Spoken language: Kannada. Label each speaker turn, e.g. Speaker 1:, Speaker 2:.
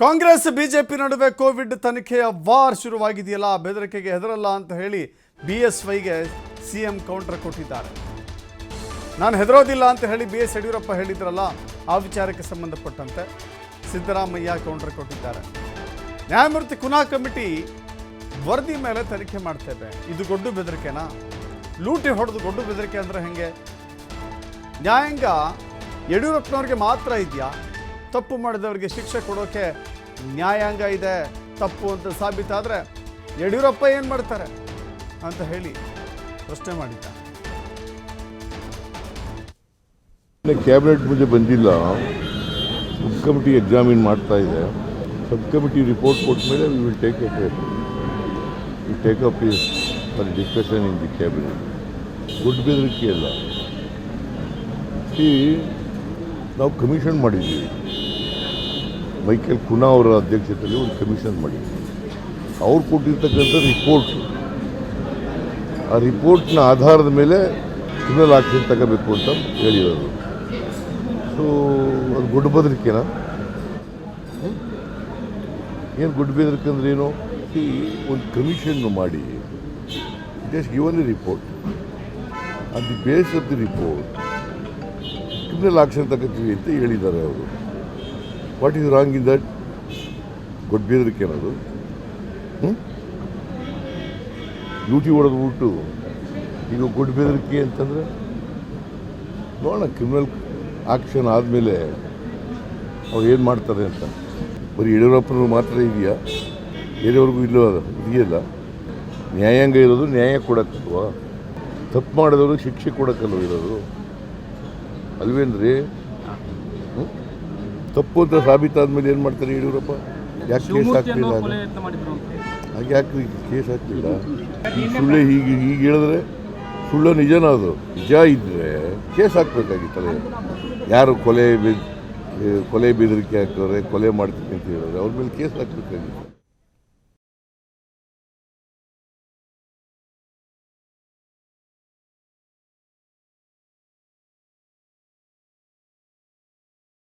Speaker 1: ಕಾಂಗ್ರೆಸ್, ಬಿಜೆಪಿ ನಡುವೆ ಕೋವಿಡ್ ತನಿಖೆಯ ವಾರ್ ಶುರುವಾಗಿದೆಯಲ್ಲ, ಬೆದರಿಕೆಗೆ ಹೆದರಲ್ಲ ಅಂತ ಹೇಳಿ ಬಿ ಎಸ್ ವೈಗೆ ಸಿ ಎಂ ಕೌಂಟರ್ ಕೊಟ್ಟಿದ್ದಾರೆ. ನಾನು ಹೆದರೋದಿಲ್ಲ ಅಂತ ಹೇಳಿ ಬಿ ಎಸ್ ಯಡಿಯೂರಪ್ಪ ಹೇಳಿದ್ರಲ್ಲ, ಆ ವಿಚಾರಕ್ಕೆ ಸಂಬಂಧಪಟ್ಟಂತೆ ಸಿದ್ದರಾಮಯ್ಯ ಕೌಂಟರ್ ಕೊಟ್ಟಿದ್ದಾರೆ. ನ್ಯಾಯಮೂರ್ತಿ ಕುನಾ ಕಮಿಟಿ ವರದಿ ಮೇಲೆ ತನಿಖೆ ಮಾಡ್ತೇವೆ ಇದು. ಗೊಡ್ಡು ಬೆದರಿಕೆನಾ? ಲೂಟಿ ಹೊಡೆದು ಗೊಡ್ಡು ಬೆದರಿಕೆ ಅಂದರೆ ಹೆಂಗೆ? ನ್ಯಾಯಾಂಗ ಯಡಿಯೂರಪ್ಪನವ್ರಿಗೆ ಮಾತ್ರ ಇದೆಯಾ? ತಪ್ಪು ಮಾಡಿದವರಿಗೆ ಶಿಕ್ಷೆ ಕೊಡೋಕೆ ನ್ಯಾಯಾಂಗ ಇದೆ, ತಪ್ಪು ಅಂತ ಸಾಬೀತಾದರೆ ಯಡಿಯೂರಪ್ಪ ಏನು ಮಾಡ್ತಾರೆ ಅಂತ ಹೇಳಿ ಪ್ರಶ್ನೆ ಮಾಡಿದ್ದ
Speaker 2: ಕ್ಯಾಬಿನೆಟ್ ಮುಂದೆ ಬಂದಿಲ್ಲ. ಸಬ್ ಕಮಿಟಿ ಎಕ್ಸಾಮಿನ್ ಮಾಡ್ತಾ ಇದೆ. ಸಬ್ ಕಮಿಟಿ ರಿಪೋರ್ಟ್ ಕೊಟ್ಟ ಮೇಲೆ we will take it we take up is for discussion in the cabinet good ಬೆದರಿಕೆ ಅಲ್ಲ ಈ ನಾವು ಕಮಿಷನ್ ಮಾಡಿದ್ದೀವಿ. ಮೈಕೇಲ್ ಕುನಾ ಅವರ ಅಧ್ಯಕ್ಷತೆಯಲ್ಲಿ ಒಂದು ಕಮಿಷನ್ ಮಾಡಿ ಅವ್ರು ಕೊಟ್ಟಿರ್ತಕ್ಕಂಥ ರಿಪೋರ್ಟ್ ಆ ರಿಪೋರ್ಟ್ನ ಆಧಾರದ ಮೇಲೆ ಕ್ರಿಮಿನಲ್ ಆಕ್ಷನ್ ತಗೋಬೇಕು ಅಂತ ಹೇಳಿರೋದು ಸೊ ಅದು ಗುಡ್ಡ ಬೆದರಿಕೆನಾ? ಏನು ಗುಡ್ ಬೆದರಿಕೆ ಅಂದ್ರೆ ಏನು? ಒಂದು ಕಮಿಷನ್ ಮಾಡಿ just given a report on the base of the report criminal action ತಗೋತೀವಿ ಅಂತ ಹೇಳಿದ್ದಾರೆ ಅವರು. What is wrong in that good ಬೇದರಿಕೆ ಅನ್ನೋದು ಡ್ಯೂಟಿ ಹೊಡೆದ್ಬಿಟ್ಟು ಈಗ ಗುಡ್ ಬೆದರಿಕೆ ಅಂತಂದರೆ? ನೋಡೋಣ ಕ್ರಿಮಿನಲ್ ಆ್ಯಕ್ಷನ್ ಆದಮೇಲೆ ಅವ್ರು ಏನು ಮಾಡ್ತಾರೆ ಅಂತ. ಬರೀ ಯಡಿಯೂರಪ್ಪನವ್ರು ಮಾತ್ರ ಇದೆಯಾ? ಬೇರೆಯವ್ರಿಗೂ ಇಲ್ಲೋ ಇದೆಯಲ್ಲ? ನ್ಯಾಯಾಂಗ ಇರೋದು ನ್ಯಾಯ ಕೊಡೋಕ್ಕಲ್ವಾ? ತಪ್ಪು ಮಾಡಿದವರು ಶಿಕ್ಷೆ ಕೊಡೋಕ್ಕಲ್ವ ಇರೋದು? ಅಲ್ವೇನ್ರಿ? ತಪ್ಪು ಅಂತ ಸಾಬೀತಾದ್ಮೇಲೆ ಏನು ಮಾಡ್ತಾರೆ ಯಡಿಯೂರಪ್ಪ? ಯಾಕೆ ಕೇಸ್
Speaker 3: ಹಾಕ್ತಿಲ್ಲ
Speaker 2: ಹಾಗೆ ಯಾಕೆ ಕೇಸ್ ಹಾಕ್ತಿಲ್ಲ? ಈ ಸುಳ್ಳೆ ಹೀಗೆ ಹೀಗೆ ಹೇಳಿದ್ರೆ ಸುಳ್ಳು ನಿಜನ ಅದು? ನಿಜ ಇದ್ದರೆ ಕೇಸ್ ಹಾಕ್ಬೇಕಾಗಿತ್ತಲ್ಲ. ಯಾರು ಕೊಲೆ ಬೆ- ಕೊಲೆ ಬೆದರಿಕೆ ಹಾಕೋರೆ ಕೊಲೆ ಮಾಡ್ತೀನಿ ಅಂತ ಹೇಳಿದ್ರೆ ಅವ್ರ ಮೇಲೆ ಕೇಸ್ ಹಾಕ್ಬೇಕಾಗಿತ್ತು.